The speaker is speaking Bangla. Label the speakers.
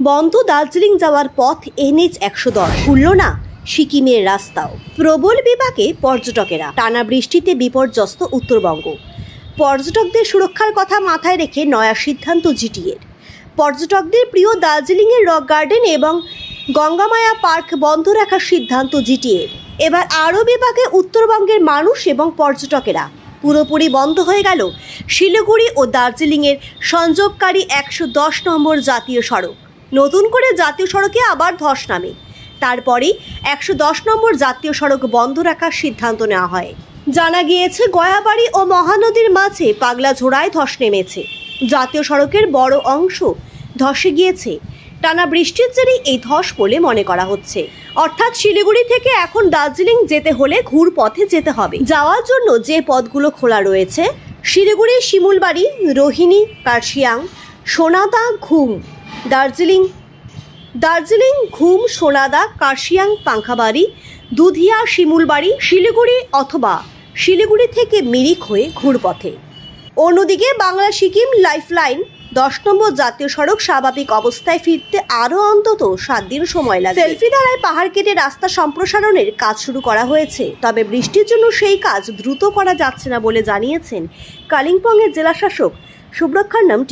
Speaker 1: বন্ধ দার্জিলিং যাওয়ার পথ এনএইচ একশো দশ। খুলল না সিকিমের রাস্তাও। প্রবল বিপাকে পর্যটকেরা। টানা বৃষ্টিতে বিপর্যস্ত উত্তরবঙ্গ। পর্যটকদের সুরক্ষার কথা মাথায় রেখে নয়া সিদ্ধান্ত জিটিএর। পর্যটকদের প্রিয় দার্জিলিংয়ের রক গার্ডেন এবং গঙ্গামায়া পার্ক বন্ধ রাখার সিদ্ধান্ত জিটিএর। এবার আরও বিপাকে উত্তরবঙ্গের মানুষ এবং পর্যটকেরা। পুরোপুরি বন্ধ হয়ে গেল শিলিগুড়ি ও দার্জিলিংয়ের সংযোগকারী একশো দশ নম্বর জাতীয় সড়ক। নতুন করে জাতীয় সড়কে আবার ধস নামে। তারপরেই একশো দশ নম্বর জাতীয় সড়ক বন্ধ রাখার সিদ্ধান্ত নেওয়া হয়। জানা গিয়েছে, গয়াবাড়ি ও মহানদীর মাঝে পাগলা ঝোড়ায় ধস নেমেছে। জাতীয় সড়কের বড় অংশ ধসে গিয়েছে। টানা বৃষ্টির জেরেই এই ধস বলে মনে করা হচ্ছে। অর্থাৎ শিলিগুড়ি থেকে এখন দার্জিলিং যেতে হলে ঘুর পথে যেতে হবে। যাওয়ার জন্য যে পথগুলো খোলা রয়েছে, শিলিগুড়ি, শিমুলবাড়ি, রোহিণী, কার্শিয়াং, সোনাদা, ঘুম দার্জিলিং। দার্জিলিং, ঘুম, সোনাদা কার্শিয়াং পাঙ্খাবাড়ি দুধিয়া, শিমুলবাড়ি, শিলিগুড়ি অথবা শিলিগুড়ি থেকে মিরিক হয়ে ঘুরপথে। অন্যদিকে বাংলা সিকিম লাইফলাইন, দশ নম্বর জাতীয় সড়ক স্বাভাবিক অবস্থায় ফিরতে আরও অন্তত সাত দিন সময় লাগে সেলফি দ্বারায় পাহাড় কেটে রাস্তা সম্প্রসারণের কাজ শুরু করা হয়েছে, তবে বৃষ্টির জন্য সেই কাজ দ্রুত করা যাচ্ছে না বলে জানিয়েছেন কালিম্পংয়ের জেলাশাসক সুব্রক্ষার নাম